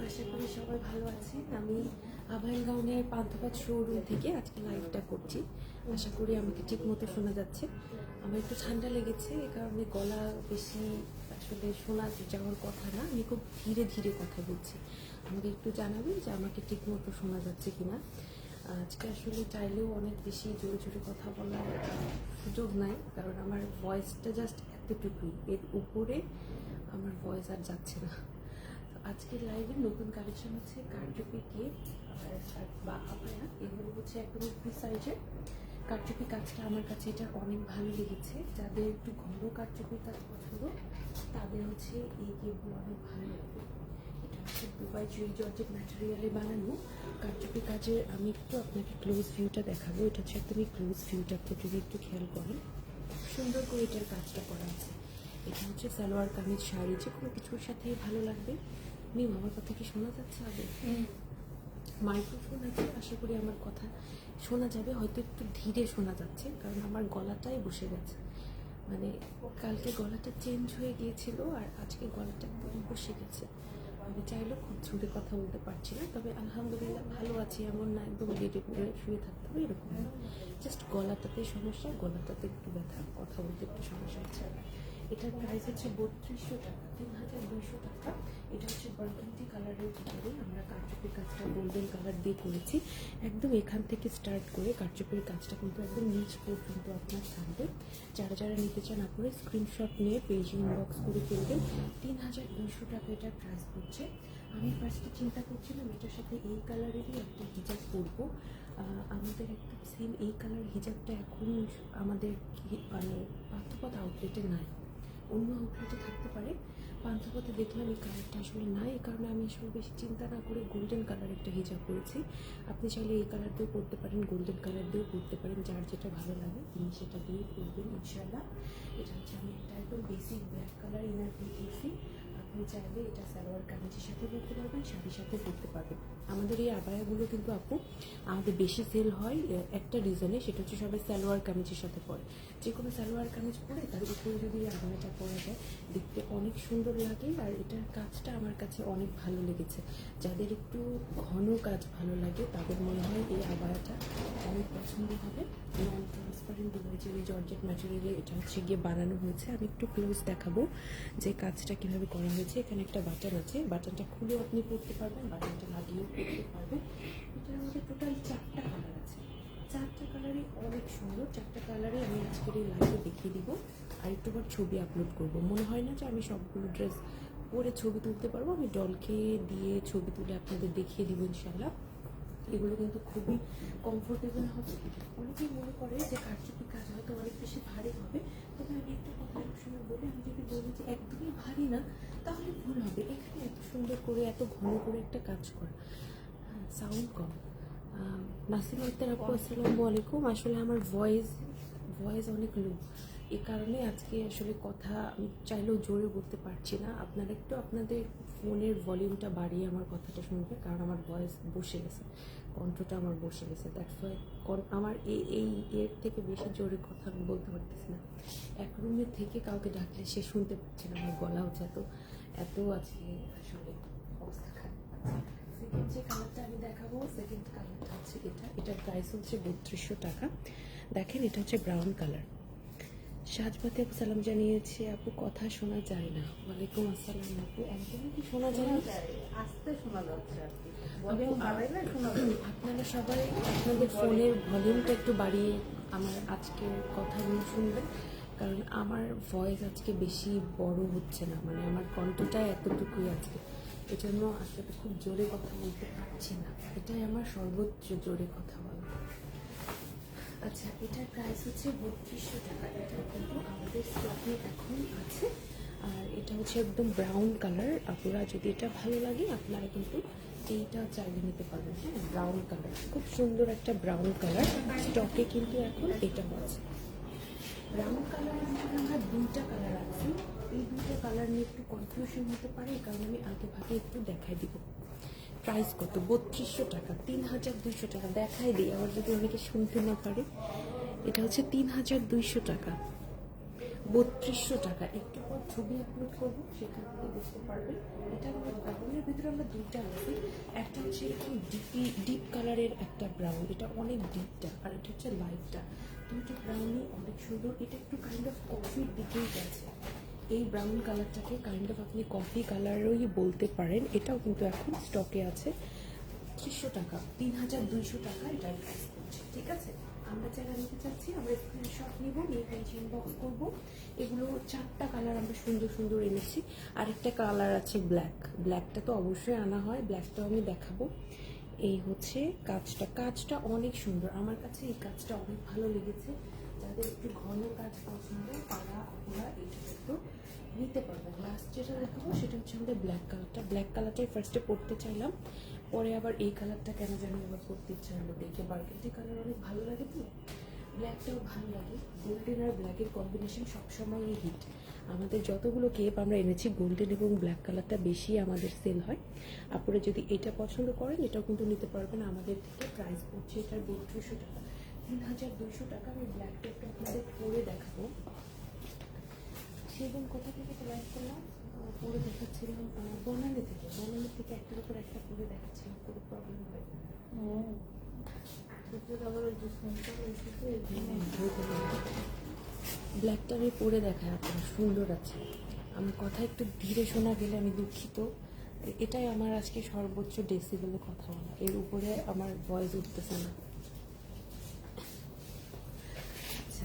আশা করি সবাই ভালো আছেন আমি আভাইল গাউনের পান্থপাত শোরুম থেকে আজকে লাইভটা করছি। আশা করি আমাকে ঠিক মতো শোনা যাচ্ছে। আমার একটু ঠান্ডা লেগেছে, এ কারণে গলা বেশি আসলে শোনা যাওয়ার কথা না, আমি খুব ধীরে ধীরে কথা বলছি। আমাকে একটু জানাবেন যে আমাকে ঠিক মতো শোনা যাচ্ছে কিনা। আজকে আসলে চাইলেও অনেক বেশি জোরে জোরে কথা বলার সুযোগ নাই, কারণ আমার ভয়েসটা জাস্ট এতটুকুই। এর উপরে আমার ভয়েস আর যাচ্ছে না। আজকের লাইভে নতুন কালেকশন হচ্ছে কারচুপি কেক বা আপায়া, এগুলো হচ্ছে একদম ফ্রি সাইজের কারচুপি কাজটা আমার কাছে এটা অনেক ভালো লেগেছে। যাদের একটু ঘন কারচুপি কাজ পছন্দ, তাদের হচ্ছে এই কেকগুলো অনেক ভালো লাগবে। এটা হচ্ছে দুবাই জর্জেট ম্যাটেরিয়ালে বানানো। কারচুপি কাজের আমি একটু আপনাকে ক্লোজ ভিউটা দেখাবো। এটা হচ্ছে একদমই ক্লোজ ভিউটা আপনি যদি একটু খেয়াল করেন, সুন্দর করে এটার কাজটা করা আছে। এটা হচ্ছে সালোয়ার কামিজ শাড়ি। যে কোনো কিছুর সাথেই ভালো লাগবে। মিম আমার কথা কি শোনা যাচ্ছে আগে? মাইক্রোফোন আছে আশা করি আমার কথা শোনা যাবে হয়তো একটু ধীরে শোনা যাচ্ছে কারণ আমার গলাটাই বসে গেছে। মানে কালকে গলাটা চেঞ্জ হয়ে গিয়েছিল আর আজকে গলাটা বসে গেছে। আমি চাইলেও খুব জোরে কথা বলতে পারছি না তবে আলহামদুলিল্লাহ ভালো আছি এমন না একদম বেডে পড়ে শুয়ে থাকতে হবে এরকম জাস্ট গলাটাতে সমস্যা গলাটাতে একটু ব্যথা কথা বলতে একটু সমস্যা হচ্ছে। এটার প্রাইস হচ্ছে বত্রিশশো টাকা তিন হাজার দুইশো টাকা। এটা হচ্ছে বার্গেন্টি কালারের ভিতরে আমরা কারচুপির কাজটা গোল্ডেন কালার দিয়ে করেছি। একদম এখান থেকে স্টার্ট করে কারচুপির কাজটা কিন্তু একদম নিচ পর্যন্ত আপনার থাকবে। যারা যারা নিতে চান আপনারা স্ক্রিনশট নিয়ে পেজ ইনবক্স করে ফেলবেন। তিন হাজার দুইশো টাকা এটার প্রাইস পড়ছে। আমি ফার্স্টে চিন্তা করছিলাম, এটার সাথে এই কালারেরই একটা হিজাব পরবো। আমাদের একদম সেম এই কালার হিজাবটা এখন আমাদের মানে পার্থপথ আউটলেটে নাই। অন্য আউটলেটে থাকতে পারে। পান্থপথে দেখলাম এই কালারটা আসলে নাই। এই কারণে আমি আসলে বেশি চিন্তা না করে গোল্ডেন কালার একটা হিজাব করেছি আপনি চাইলে এই কালার দিয়েও পরতে পারেন গোল্ডেন কালার দিয়েও পরতে পারেন, যার যেটা ভালো লাগে তিনি সেটা দিয়ে পরবেন ইনশাল্লাহ এটা হচ্ছে আমি একটা একদম বেসিক ব্ল্যাক কালার ইনার দিয়েছি আপনি চাইলে এটা সালোয়ার কামিজের সাথে পরতে পারবেন, শাড়ির সাথে পরতে পারবেন। আমাদের এই আবায়াগুলো কিন্তু আপু, আমাদের বেশি সেল হয় একটা রিজনে সেটা হচ্ছে সবাই সালোয়ার কামিজের সাথে পরে। যে কোনো সালোয়ার কামিজ পরে, তার উপরে যদি এই আবায়াটা পরা যায়, দেখতে অনেক সুন্দর লাগে আর এটার কাজটা আমার কাছে অনেক ভালো লেগেছে। যাদের একটু ঘন কাজ ভালো লাগে, তাদের মনে হয় এই আবায়াটা অনেক পছন্দ হবে। ট্রান্সপারেন্ট ডিভাইজের জর্জেট ম্যাটেরিয়ালে এটা হচ্ছে গিয়ে বানানো হয়েছে। আমি একটু ক্লোজ দেখাবো যে কাজটা কীভাবে করা হয়েছে। এখানে একটা বাটন আছে। বাটনটা খুলেও আপনি পড়তে পারবেন বাটনটা লাগিয়েও পড়তে পারবেন। এটার মধ্যে টোটাল চারটা কালার আছে। চারটা কালারই অনেক সুন্দর। চারটা কালারে আমি আজকের এই লাইভে দেখিয়ে দিব। আর একটুবার ছবি আপলোড করব। মনে হয় না যে আমি সবগুলো ড্রেস পরে ছবি তুলতে পারব। আমি ডলকে দিয়ে ছবি তুলে আপনাদের দেখিয়ে দিব ইনশাল্লাহ এগুলো কিন্তু খুবই কমফোর্টেবল হবে। অনেকেই মনে করে যে কারচুপি কাজ হয়তো অনেক বেশি ভারী হবে। তবে আমি একটা কথা সবসময় বলি আমি যদি বলি যে একদমই ভারী না তাহলে ভুল হবে। এখানে এত সুন্দর করে এত ঘন করে একটা কাজ করা। সাউন্ড কম। আহ, নাসিমা আক্তার আপু আসসালামু আলাইকুম। আসলে আমার ভয়েস ভয়েস অনেক লো এ কারণে আজকে আসলে কথা আমি চাইলেও জোরে বলতে পারছি না। আপনারা একটু আপনাদের ফোনের ভলিউমটা বাড়িয়ে আমার কথাটা শুনবে কারণ আমার ভয়েস বসে গেছে। কণ্ঠটা আমার বসে গেছে। দ্যাটস ওয়াই আমার এই এই এর থেকে বেশি জোরে কথা আমি বলতে পারতেছি না। এক রুমে থেকে কাউকে ডাকলে সে শুনতে পাচ্ছে না, আমার গলা হচ্ছে এত এত আজকে আসলে অবস্থা খারাপ। সেকেন্ড যে কালারটা আমি দেখাবো সেকেন্ড কালারটা হচ্ছে এটা। এটার প্রাইস হচ্ছে বত্রিশশো টাকা। দেখেন এটা হচ্ছে ব্রাউন কালার সাজবাতি আপু সালাম জানিয়েছে আপু কথা শোনা যায় না। ওয়ালাইকুম আসসালাম আপু। একদমই কি শোনা যায় না? আসতে শোনা যাচ্ছে আপনারা সবাই আপনাদের ফোনের ভলিউমটা একটু বাড়িয়ে আমার আজকের কথাগুলো শুনবেন কারণ আমার ভয়েস আজকে বেশি বড় হচ্ছে না মানে আমার কণ্ঠটা এতটুকুই আছে এজন্য আসলে খুব জোরে কথা বলতে পারছি না। এটাই আমার সর্বোচ্চ জোরে কথা বলা আচ্ছা এটার প্রাইস হচ্ছে বত্রিশশো টাকা। এটা কিন্তু আমাদের স্টকে এখন আছে। আর এটা হচ্ছে একদম ব্রাউন কালার আপনারা যদি এটা ভালো লাগে, আপনারা কিন্তু এইটা চাইলে নিতে পারবেন। হ্যাঁ ব্রাউন কালার খুব সুন্দর একটা ব্রাউন কালার স্টকে কিন্তু এখন এটা আছে। ব্রাউন ভিতরে আমরা দুইটা কালার আছে। এই দুটো কালার নিয়ে একটু কনফিউশন হতে পারে, এই কারণে আমি আগে ভাগে একটু দেখাই দিব। প্রাইস কত? বত্রিশশো টাকা তিন হাজার দুইশো টাকা। দেখাই দিই, আবার যদি অনেকে শুনতে না পারে, এটা হচ্ছে তিন হাজার দুইশো টাকা। বত্রিশশো টাকা। একটু পর ছবি আপলোড করব, সেখান থেকে দেখতে পারবেন। এটা ব্রাউনের ভিতরে আমরা দুইটা আছে। একটা হচ্ছে এরকম ডিপি ডিপ কালারের একটা ব্রাউন এটা অনেক ডিপটা আর এটা হচ্ছে লাইটটা দুইটা ব্রাউনই অনেক সুন্দর। এটা একটু কাইন্ড অফ কফির দিকেই গেছে। এই ব্রাউন কালারটাকে কাইন্ড অফ আপনি কফি কালারই বলতে পারেন। এটাও কিন্তু এখন স্টকে আছে। ত্রিশশো টাকা, তিন হাজার দুইশো টাকা এটা প্রাইস করছে ঠিক আছে? আমরা যারা নিতে চাচ্ছি, আমরা স্ক্রিনশট নিব, নিয়ে পেন্সিল ইনবক্স করব। এগুলো চারটা কালার আমরা সুন্দর সুন্দর এনেছি। আরেকটা কালার আছে ব্ল্যাক ব্ল্যাকটা তো অবশ্যই আনা হয় ব্ল্যাকটাও আমি দেখাবো। এই হচ্ছে কাজটা কাজটা অনেক সুন্দর। আমার কাছে এই কাজটা অনেক ভালো লেগেছে। যাদের একটু ঘন কাজ পছন্দ, তারা আপনারা এটা কিন্তু নিতে পারবেন লাস্ট যেটা দেখাবো সেটা হচ্ছে আমাদের ব্ল্যাক কালারটা ব্ল্যাক কালারটাই ফার্স্টে পরতে চাইলাম। পরে আবার এই কালারটা কেন জানি আবার পড়তে ইচ্ছা হলো। দেখে বার্গেন্ডি কালার অনেক ভালো লাগে তো। ব্ল্যাকটাও ভালো লাগে। গোল্ডেন আর ব্ল্যাকের কম্বিনেশন সবসময়ই হিট আমাদের যতগুলো কেপ আমরা এনেছি গোল্ডেন এবং ব্ল্যাক কালারটা বেশি আমাদের সেল হয়। আপনারা যদি এটা পছন্দ করেন, এটাও কিন্তু নিতে পারবেন আমাদের থেকে। প্রাইস পড়ছে এটার বত্রিশশো টাকা তিন হাজার দুইশো টাকা। আমি ব্ল্যাক টেপটা আপনাদের পরে দেখাবো। সেদিন কোথা থেকে লাইভ করলাম পরে দেখাচ্ছিলাম আহ, বনানী থেকে। বনানী থেকে একটার উপর একটা পরে দেখাচ্ছিলাম কোনো প্রবলেম হয়। ব্ল্যাকটা আমি পরে দেখায় আপনার সুন্দর আছে। আমার কথা একটু ধীরে শোনা গেলে আমি দুঃখিত। এটাই আমার আজকে সর্বোচ্চ ডেসিবেলে কথা। বলা এর উপরে আমার ভয়েস উঠতেছে না আচ্ছা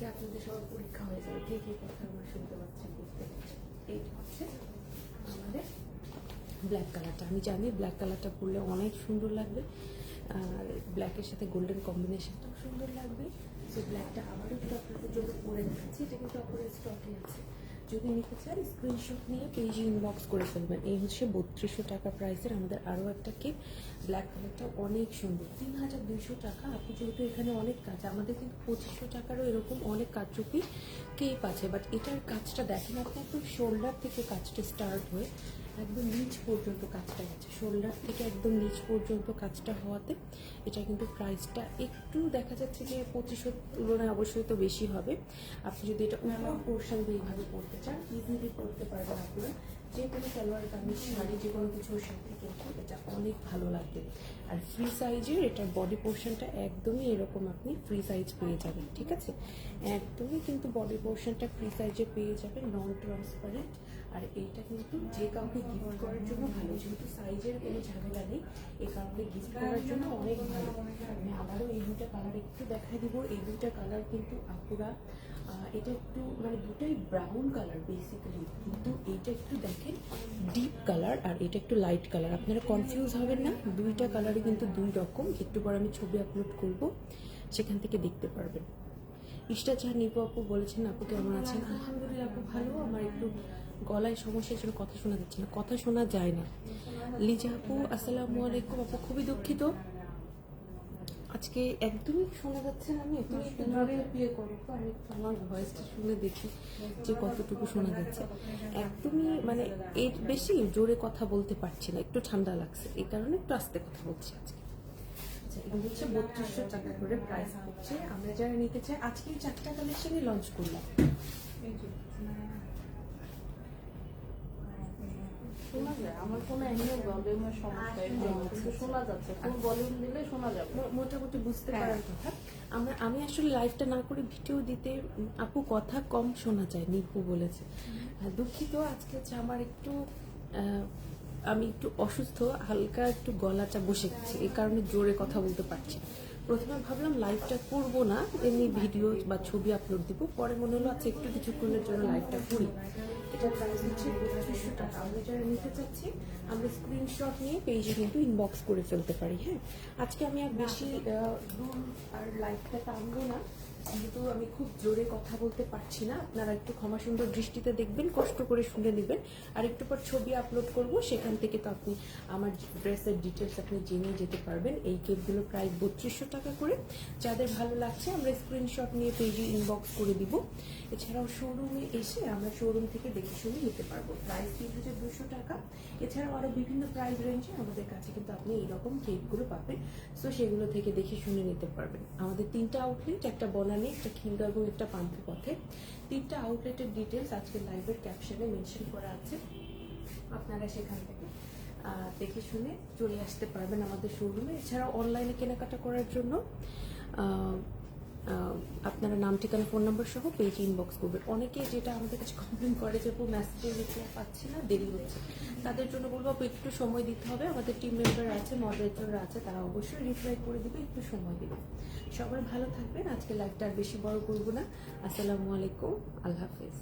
আজকে আপনাদের সবার পরীক্ষা হয়ে যাবে। কে কে কথা আমার শুনতে পাচ্ছেন বুঝতে পারছেন এইটা হচ্ছে আমাদের ব্ল্যাক কালারটা আমি জানি ব্ল্যাক কালারটা পরলে অনেক সুন্দর লাগবে। আর ব্ল্যাকের সাথে গোল্ডেন কম্বিনেশনটাও সুন্দর লাগবে। সো ব্ল্যাকটা আবারও একটু আপনাদের জন্য পরে দেখাচ্ছি। এটা কিন্তু অপরের স্টকে আছে। যদি নিতে চান স্ক্রিনশট নিয়ে পেজে ইনবক্স করে ফেলবেন। এই হচ্ছে বত্রিশশো টাকা প্রাইসের আমাদের আরও একটা কেক ব্ল্যাক কালারটা অনেক সুন্দর। তিন হাজার দুশো টাকা। আপনি যেহেতু এখানে অনেক কাজ, আমাদের কিন্তু পঁচিশশো টাকারও এরকম অনেক কারচুপি কেপ আছে। বাট এটার কাজটা দেখেন, আপনি একদম শোল্ডার থেকে কাজটা স্টার্ট হয়ে একদম নিচ পর্যন্ত কাজটা গেছে। শোল্ডার থেকে একদম নিচ পর্যন্ত কাজটা হওয়াতে এটা কিন্তু প্রাইসটা একটু দেখা যাচ্ছে যে পঁচিশশোর তুলনায় অবশ্যই তো বেশি হবে। আপনি যদি এটা উপর পোর্শন দিয়ে এইভাবে পড়তে চান ইজিলি পড়তে পারবেন আপনারা। যে কোনো সালোয়ার কামিজ শাড়ি যে কোনো কিছুর সাথে কিন্তু এটা অনেক ভালো লাগবে। আর ফ্রি সাইজের এটার বডি পোর্শনটা একদমই এরকম আপনি ফ্রি সাইজ পেয়ে যাবেন, ঠিক আছে? একদমই কিন্তু বডি পোর্শনটা ফ্রি সাইজে পেয়ে যাবেন নন ট্রান্সপারেন্ট আর এইটা কিন্তু যে কাউকে গিফট করার জন্য ভালো, যেহেতু সাইজের কোনো ঝামেলা নেই এই কাউকে গিফট করার জন্য অনেক ভালো আমি আবারও এই দুইটা কালার একটু দেখাই দিব। এই দুইটা কালার কিন্তু আপুরা এটা একটু মানে দুটাই ব্রাউন কালার বেসিক্যালি কিন্তু এইটা একটু দেখেন ডিপ কালার আর এটা একটু লাইট কালার আপনারা কনফিউজ হবেন না দুইটা কালারই কিন্তু দুই রকম। একটু পর আমি ছবি আপলোড করব সেখান থেকে দেখতে পারবেন। ইষ্টা চাহ নিপু আপু বলেছেন আপু কেমন আছেন? আলহামদুলিল্লাহ আপু ভালো। আমার একটু গলায় সমস্যার জন্য কথা শোনা যাচ্ছে না কথা শোনা যায় না। লিজা আপু আসসালামু আলাইকুম। আপু খুবই দুঃখিত। আজকে একদমই শোনা যাচ্ছে না আমি একটু আমার ভয়েসটা শুনে দেখি যে কতটুকু শোনা যাচ্ছে। একদমই মানে এর বেশি জোরে কথা বলতে পারছি না একটু ঠান্ডা লাগছে এই কারণে একটু আস্তে কথা বলছি আজকে। আচ্ছা হচ্ছে বত্রিশশো টাকা করে প্রাইস পড়ছে। আমরা যারা নিতে চাই আজকে চারটা কালেকশনই লঞ্চ করলাম। শোনা যায়। আমার কোনো এমনি ভলিউমের সমস্যা এই কিন্তু শোনা যাচ্ছে। ফুল ভলিউম দিলে শোনা যাবে। মোটামুটি বুঝতে হ্যাঁ। পারার কথা। আমরা আমি আসলে লাইভটা না করে ভিডিও দিতে আপু কথা কম শোনা যায় নিপু বলেছে। দুঃখিত আজকে হচ্ছে আমার একটু আমি একটু অসুস্থ হালকা একটু গলাটা বসে গেছে। এই কারণে জোরে কথা বলতে পারছি। প্রথমে ভাবলাম লাইভটা করব না এমনি ভিডিও বা ছবি আপলোড দিব। পরে মনে হলো আচ্ছা একটু কিছুক্ষণের জন্য লাইভটা করি। এটা প্রাইস হচ্ছে পঁচিশশো টাকা। আমরা যারা নিতে চাচ্ছি আমরা স্ক্রিনশট নিয়ে পেজে কিন্তু ইনবক্স করে ফেলতে পারি হ্যাঁ? আজকে আমি আর বেশি আর লাইভটা টানবো না। যেহেতু আমি খুব জোরে কথা বলতে পারছি না, আপনারা একটু ক্ষমা সুন্দর দৃষ্টিতে দেখবেন, কষ্ট করে শুনে নেবেন। আর একটু পর ছবি আপলোড করব, সেখান থেকে তো আপনি আমার ড্রেসের ডিটেলস আপনি জেনে যেতে পারবেন। এই কেকগুলো প্রায় বত্রিশশো টাকা করে। যাদের ভালো লাগছে, আমরা স্ক্রিনশট নিয়ে পেজে ইনবক্স করে দিব। এছাড়াও শোরুমে এসে আমরা শোরুম থেকে দেখে শুনে নিতে পারব। প্রাইস তিন হাজার দুশো টাকা। এছাড়াও আরও বিভিন্ন প্রাইস রেঞ্জে আমাদের কাছে কিন্তু আপনি এইরকম কেকগুলো পাবেন। সো সেগুলো থেকে দেখে শুনে নিতে পারবেন। আমাদের তিনটা আউটলেট একটা বনানী বনানী একটা খিলগা এবং একটা পান্থ পথে। তিনটা আউটলেটের ডিটেলস আজকে লাইভের ক্যাপশনে মেনশন করা আছে। আপনারা সেখান থেকে দেখে শুনে চলে আসতে পারবেন আমাদের শোরুমে এছাড়াও অনলাইনে কেনাকাটা করার জন্য আপনারা নাম, ঠিকানা, ফোন নাম্বার সহ পেজ ইনবক্স করবেন অনেকে যেটা আমাদের কাছে কমপ্লেন করে যে মেসেজের রিপ্লাই পাচ্ছি না, দেরি হচ্ছে। তাদের জন্য বলব একটু সময় দিতে হবে। আমাদের টিম মেম্বার আছে মডারেটররা আছে, তারা অবশ্যই রিপ্লাই করে দিবে, একটু সময় দিবে। সবাই ভালো থাকবেন। আজকে লাইভটা আর বেশি বড় করব না। আসসালামু আলাইকুম। আল্লাহ হাফিজ।